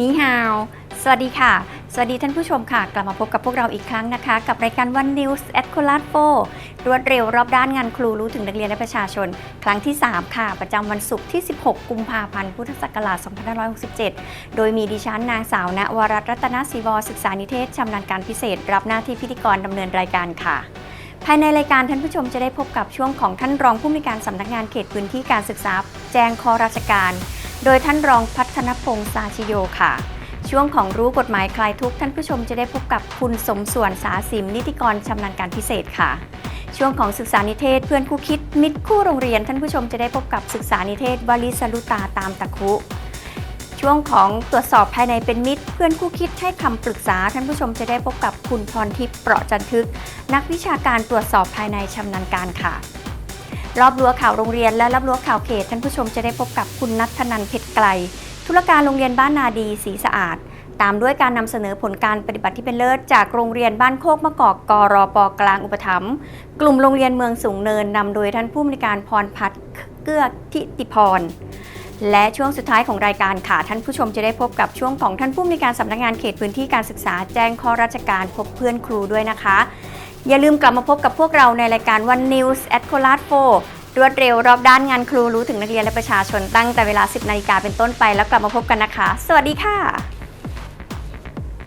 นี่ฮาว สวัสดีค่ะ สวัสดีท่านผู้ชมค่ะ กลับมาพบกับพวกเราอีกครั้งนะคะ กับรายการ One News at c o l a t 4รวดเร็วรอบด้านงานครูรู้ถึงนักเรียนและประชาชน ครั้งที่ 3 ค่ะ ประจำวันศุกร์ที่ 16 กุมภาพันธ์ พุทธศักราช 2567 โดยมีดิฉันนางสาวณวรัตน์รัตนศิวศึกษานิเทศชำนาญการพิเศษ รับหน้าที่พิธีกรดำเนินรายการค่ะภายในรายการท่านผู้ชมจะได้พบกับช่วงของท่านรองผู้มีการสำนักงานเขตพื้นที่การศึกษา แจ้งข้อราชการ โดยท่านรองพัฒนพงษ์สาชิโยค่ะ ช่วงของรู้กฎหมายคลายทุกข์ท่านผู้ชมจะได้พบกับคุณสมส่วนสาสิมนิติกรชำนาญการพิเศษค่ะ ช่วงของศึกษานิเทศเพื่อนคู่คิดมิตรคู่โรงเรียน ท่านผู้ชมจะได้พบกับศึกษานิเทศวลิสลุตาตามตะคุ ช่วงของตรวจสอบภายในเป็นมิตร เพื่อนคู่คิดให้คำปรึกษา ท่านผู้ชมจะได้พบกับคุณพรทิพย์เปราะจันทึก นักวิชาการตรวจสอบภายในชำนาญการค่ะ รอบรั้วข่าวโรงเรียนและรอบรั้วข่าวเขต ท่านผู้ชมจะได้พบกับคุณนัทธนันเพชรไกล ธุรการโรงเรียนบ้านนาดีสีสะอาด ตามด้วยการนำเสนอผลการปฏิบัติที่เป็นเลิศ จากโรงเรียนบ้านโคกมะกอกกรปกลางอุปถัมภ์กลุ่มโรงเรียนเมืองสูงเนินนำโดยท่านผู้อำนวยการพรพัฒน์เกื้อทิติพรและช่วงสุดท้ายของรายการค่ะ ท่านผู้ชมจะได้พบกับช่วงของท่านผู้อำนวยการสำนักงานเขตพื้นที่การศึกษาแจ้งข้อราชการพบเพื่อนครูด้วยนะคะ อย่าลืมกลับมาพบกับพวกเราในรายการ One News at c o l a t 4รวดเร็วรอบด้านงานครูรู้ถึงนักเรียนและประชาชนตั้งแต่เวลา 10 นาฬิกาเป็นต้นไปแล้วกลับมาพบกันนะคะ สวัสดีค่ะ